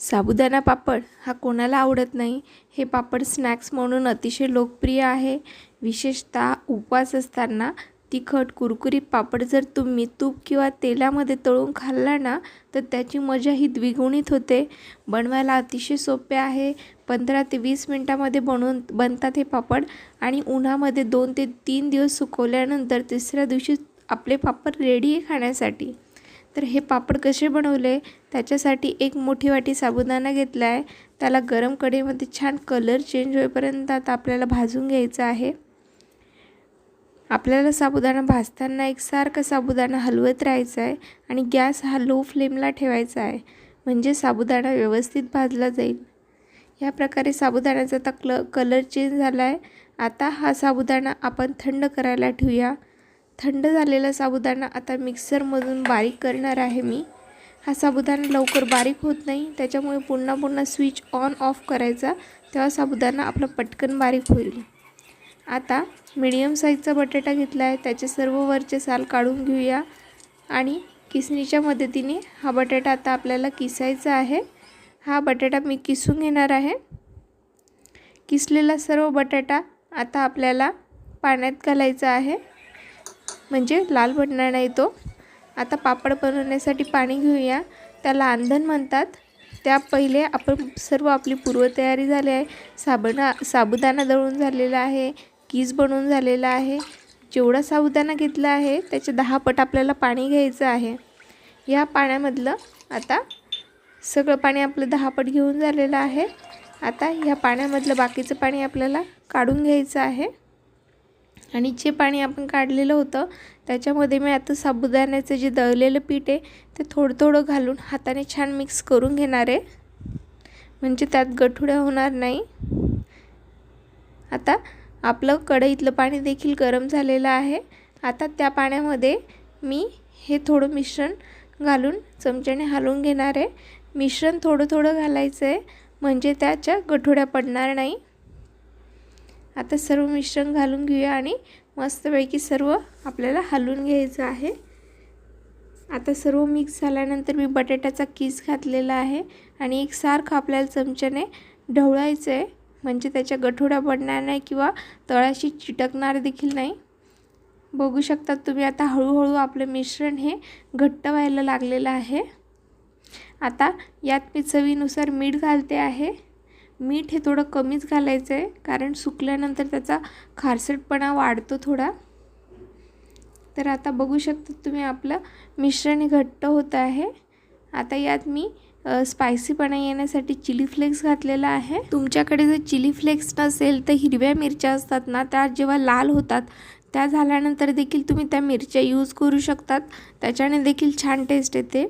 साबुदाणा पापड हा कोणाला आवडत नाही? हे पापड स्नॅक्स म्हणून अतिशय लोकप्रिय आहे. विशेषतः उपवास असताना तिखट कुरकुरीत पापड जर तुम्ही तूप किंवा तेलामध्ये तळून खाल्ला ना तर त्याची मजा ही द्विगुणित होते. बनवायला अतिशय सोपे आहे. पंधरा ते वीस मिनटामध्ये बनवून बनतात हे पापड आणि उन्हामध्ये दोन ते तीन दिवस सुकवल्यानंतर तिसऱ्या दिवशी आपले पापड रेडी आहे खाण्यासाठी. तर हे पापड कसे बनवले? त्याच्यासाठी एक मोठी वाटी साबुदाणा घेतला आहे त्याला गरम कढईमध्ये छान कलर चेंज होईपर्यंत आता आपल्याला भाजून घ्यायचं आहे. आपल्याला साबुदाणा भाजताना एकसारखा साबुदाणा हलवत राहायचा आहे आणि गॅस हा लो फ्लेमला ठेवायचा आहे. म्हणजे साबुदाणा व्यवस्थित भाजला जाईल. या प्रकारे साबुदाण्याचा आता क्ल कलर चेंज झाला आहे आता हा साबुदाणा आपण थंड करायला ठेवूया. थंड झालेला साबुदाणा आता मिक्सरमधून बारीक करणार आहे मी. हा साबुदाणा लवकर बारीक होत नाही त्याच्यामुळे पुन्हा पुन्हा स्विच ऑन ऑफ करायचा तेव्हा साबुदाणा आपला पटकन बारीक होईल. आता मीडियम साईजचा बटाटा घेतला आहे त्याचे सर्व वरचे साल काढून घेऊया. आणि किसणीच्या मदतीने हा बटाटा आता आपल्याला किसायचा आहे. हा बटाटा मी किसून घेणार आहे. किसलेला सर्व बटाटा आता आपल्याला पाण्यात घालायचा आहे. म्हणजे लाल बनणार नाही तो. आता पापड बनवण्यासाठी पाणी घेऊया. त्याला आंधण म्हणतात. त्या पहिले आपण सर्व आपली पूर्वतयारी झाली आहे. साबणा साबुदाणा दळून झालेला आहे. कीज बनवून झालेला आहे. जेवढा साबुदाणा घेतला आहे त्याचे दहा पट आपल्याला पाणी घ्यायचं आहे. या पाण्यामधलं आता सगळं पाणी आपलं दहा पट घेऊन झालेलं आहे. आता ह्या पाण्यामधलं बाकीचं पाणी आपल्याला काढून घ्यायचं आहे. आणि जे पाणी आपण काढलेलं होतं त्याच्यामध्ये मी आता साबुदाण्याचं जे दळलेलं पीठ आहे ते थोडं थोडं घालून हाताने छान मिक्स करून घेणार आहे. म्हणजे त्यात गठुड्या होणार नाही. आता आपलं कढईतलं पाणी देखील गरम झालेलं आहे. आता त्या पाण्यामध्ये मी हे थोडं मिश्रण घालून चमच्याने हलवून घेणार आहे. मिश्रण थोडं थोडं घालायचं आहे म्हणजे त्याच्या गठोड्या पडणार नाही. आता सर्व मिश्रण घालून घेऊया आणि मस्तपैकी सर्व आपल्याला हलवून घ्यायचं आहे. आता सर्व मिक्स झाल्यानंतर मी बटाट्याचा किस घातलेला आहे आणि एक सारखं आपल्याला चमच्याने ढवळायचं आहे म्हणजे त्याच्या गठोड्या पडणार नाही किंवा तळाशी चिटकणार देखील नाही. बघू शकतात तुम्ही आता हळूहळू आपलं मिश्रण हे घट्ट व्हायला लागलेलं आहे. आता यात मी चवीनुसार मीठ घालते आहे. मीठ हे थोडं कमीच घालायचं आहे कारण सुकल्यानंतर त्याचा खारसटपणा वाढतो थोडा. तर आता बघू शकता तुम्ही आपलं मिश्रण हे घट्ट होतं आहे. आता यात मी स्पायसीपणा येण्यासाठी चिली फ्लेक्स घातलेला आहे. तुमच्याकडे जर चिली फ्लेक्स नसेल तर हिरव्या मिरच्या असतात ना त्या जेव्हा लाल होतात त्या झाल्यानंतर देखील तुम्ही त्या मिरच्या यूज करू शकतात. त्याच्याने देखील छान टेस्ट येते.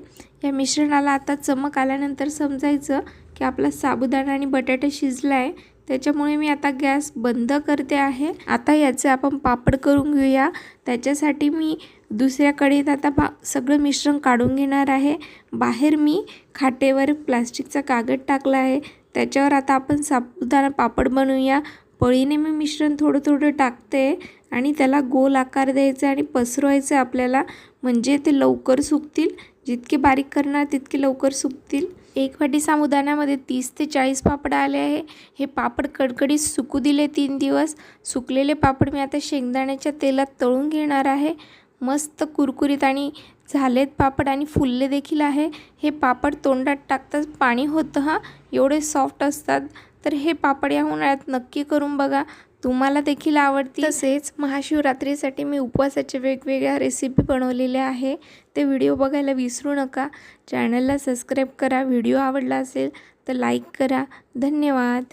या मिश्रणाला आता चमक आल्यानंतर समजायचं की आपला साबुदाणा आणि बटाटा शिजला आहे त्याच्यामुळे मी आता गॅस बंद करते आहे. आता याचे आपण पापड करून घेऊया. त्याच्यासाठी मी दुसऱ्या कढईत आता पा सगळं मिश्रण काढून घेणार आहे. बाहेर मी खाटेवर प्लास्टिकचा कागद टाकला आहे. त्याच्यावर आता आपण साबुदाणा पापड बनवूया. पळीने मी मिश्रण थोडं थोडं टाकते. आणि त्याला गोल आकार द्यायचा आणि पसरवायचं आपल्याला. म्हणजे ते लवकर सुकतील. जितके बारीक करणार तितके लवकर सुकतील. एक वाटी साबुदाण्यामध्ये तीस ते चाळीस पापड आले आहे. हे पापड कडकडीत सुकू दिले तीन दिवस. सुकलेले पापड मी आता शेंगदाण्याच्या तेलात तळून घेणार आहे. मस्त कुरकुरीत आणि झालेत पापड आणि फुलले देखील आहे. हे पापड तोंडात टाकताच पाणी होतं हां. एवढे सॉफ्ट असतात. तर हे पापड या उन्हाळ्यात नक्की करून बघा. तुम्हाला देखील आवडतील. तसेच महाशिवरात्रीसाठी मी उपवासाच्या वेगवेगळ्या रेसिपी बनवलेल्या आहे. ते व्हिडिओ बघायला विसरू नका. चॅनलला सबस्क्राईब करा. व्हिडिओ आवडला असेल तर लाईक करा. धन्यवाद.